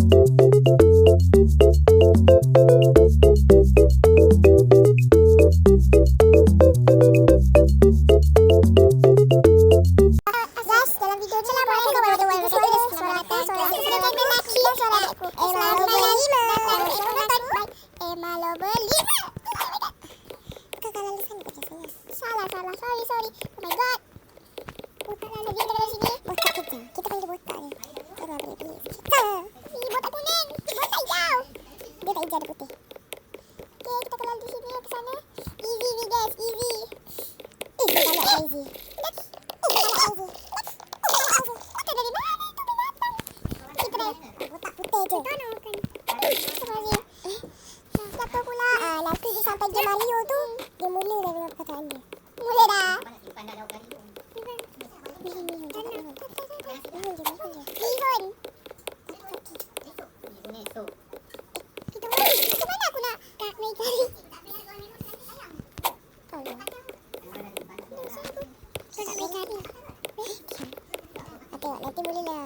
Guys, Eh Ah, Tengok nanti mulalah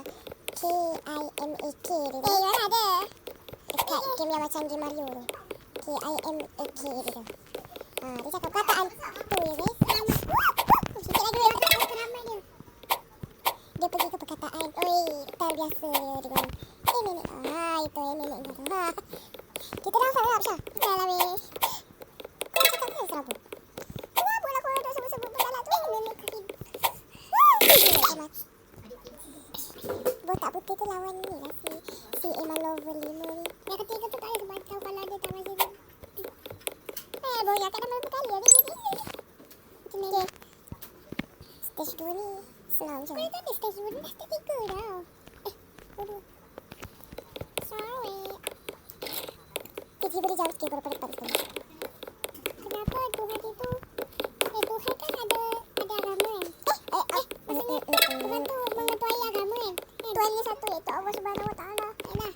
K-I-M-A-K dia Eh mana ada? Dekat game yang macam game Mario. Tu K-I-M-A-K dia tu. Ah, Dia cakap perkataan tu ya guys Sikit lagi dia? Dia pergi ke perkataan. Oi, terbiasa dia dengan Eh nenek. Ah, itu eh nenek dia tu. Ha. Kita dah faham Syah? Dah lah weh. Kau cakap ke serabut Kenapa lah kau duduk sebut-sebut benda tu? Eh nenek mati Botak putih tu lawan ni lah si Si Emma Lover lima ni Yang ketiga tu tak ada sebab tahu kalau dia tak masih Eh boya kat nama berkali ada jadi Macam ni Stage 2 ni senang je Kau tadi stage 2 ni dah stage 3 dah. Eh bodoh Sorry. Tiba-tiba dia jump scare pada depan Kenapa Tuhan itu Eh Tuhan kan ada Ada agama kan Eh eh eh Maksudnya Tuhan tu mengetuai agama kan Tuhan iaitu Allah subhanahu wa ta'ala Tuhan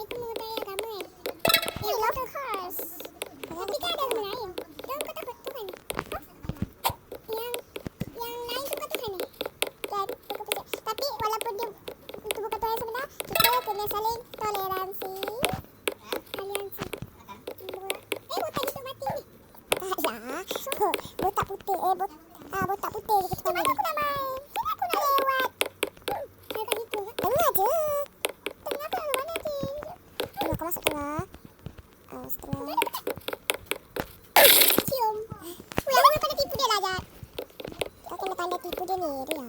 itu mengetuai agama Eh. Love of course. Tapi kan ada agama lain. Jangan kau takut Tuhan Hah? Yang Yang lain tu kau Tuhan ni? Kan Tapi walaupun dia Itu bukan Tuhan sebenar Kita kena saling toleransi. Aliansi. Eh botak itu mati. Ni Tak lah Botak putih. Eh bot ah, botak putih. Kita panggil Kenapa aku nak main Kenapa aku nak lewat Saya kat situ Tengah je Tengah ke mana je Tengah kau masuk tengah Oh setengah Cium Weh aku kena tipu dia lah Jad Kau kena tanda tipu dia ni Dia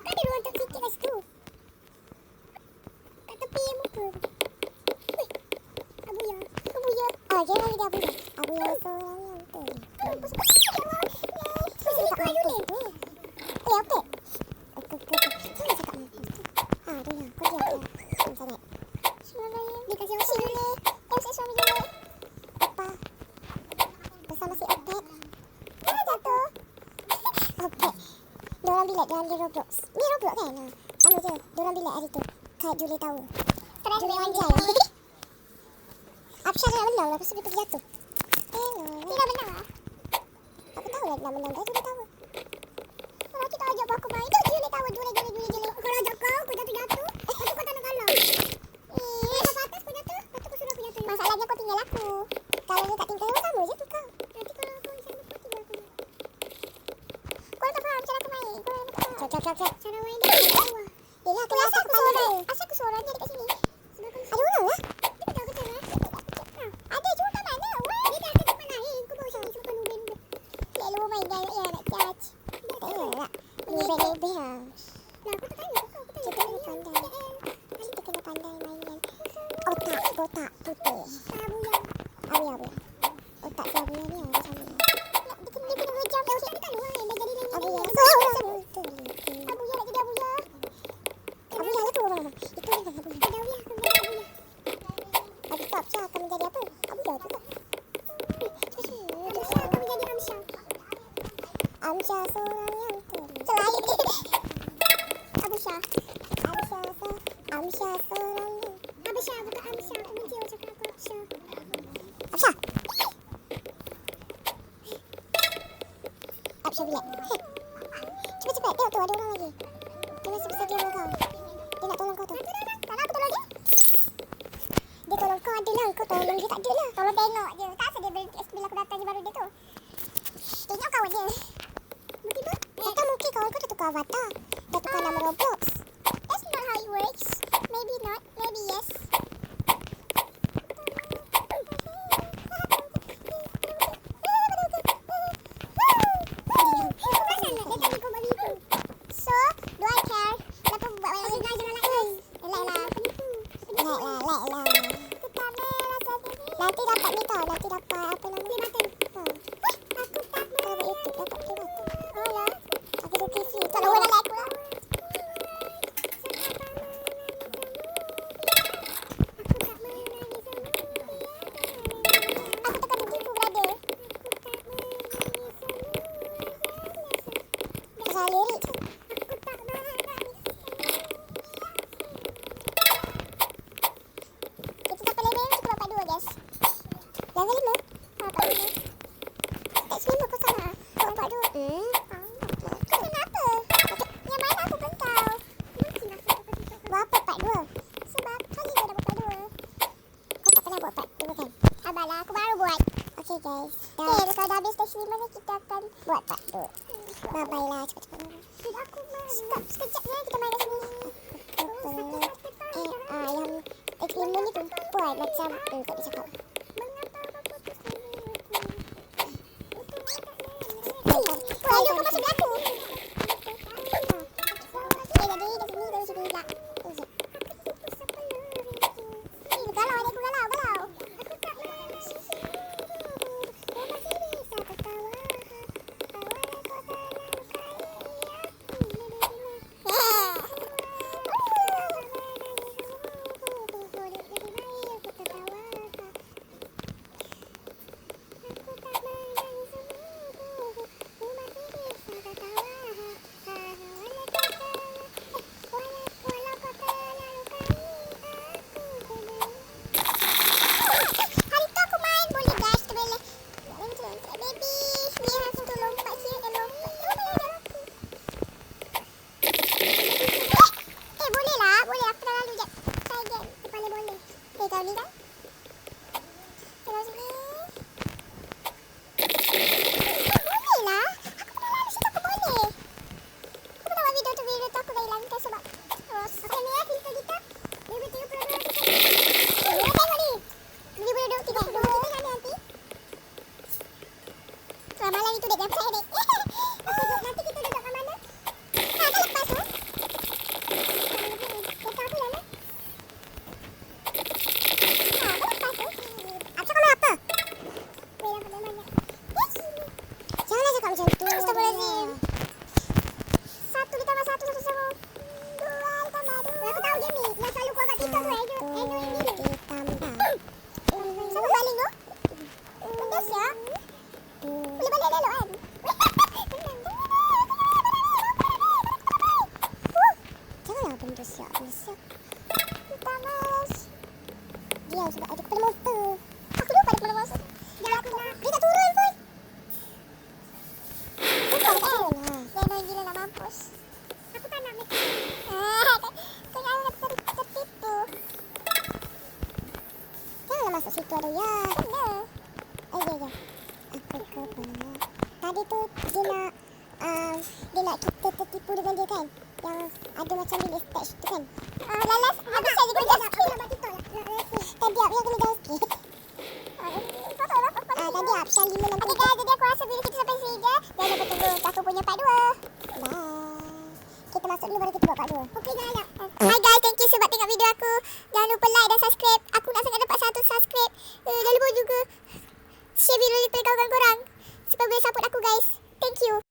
Kau ada ruang untuk sikit kat situ Kat tepi muka Weh Abuya Abuya Oh dia lagi dia Abuya Abuya seorang yang tu Pasal dia kayu ni Eh apa Aku aku aku Jangan cakap aku Ha tu ya Kau diam ya Macam ni Dia Eh saya suami Apa Bersama si Opet Mana jatuh Opet Diorang bilik dalam dia Roblox Ni Roblox kan ha. Sama je Diorang bilik hari tu Julie Tower Julie Wanjai Absyah nak menang lah tu dia pergi jatuh Tengok Dia dah menang lah Aku tahu lah dia dah menang Julie Tower Kalau kita ajak aku main Tu Julie Tower Julie Julie Julie Julie Kalau ajak kau Kau jatuh-jatuh Lepas tu kau tak nak kalah Eh Lepas atas kau jatuh tu kau suruh aku jatuh Masalahnya kau tinggal aku Kalau dia tak tinggal kau sama je tu kau Nanti kalau kau macam kau tinggal aku Kau tak faham cara aku main Kau tak faham Cak cak cak cak Cara main dia kat bawah Yelah aku rasa aku seorang Asal aku seorang je dekat sini Ada orang lah Dia tak kata lah Ada cuma kat mana Wah Dia dah kata mana Eh kau bawa sini Semua kau nubin Selalu main dia ya nak judge Tengok lah Nubin-nubin lah Kita kena pandai Kita kena pandai mainan Otak Otak putih Abuya Otak Abuya ni ada sama Habisha seorang ni. Bukan cakap aku Habisha. Habisha. Cepat-cepat. Tengok tu ada orang lagi. Dia masih bisa dia kau. Dia nak tolong kau tu. Tak nak aku tolong dia. Dia tolong kau ada lah. Kau tolong dia tak ada lah. Tolong tengok je. Tak asal dia. Bila aku datang je baru dia tu. Tengok kau je. Mungkin pun. Mungkin kau. Kau dah tukar avatar. Dah tukar nama robot. 了，那这样嗯，感觉就好了。Hasta luego. Mochan is best friend.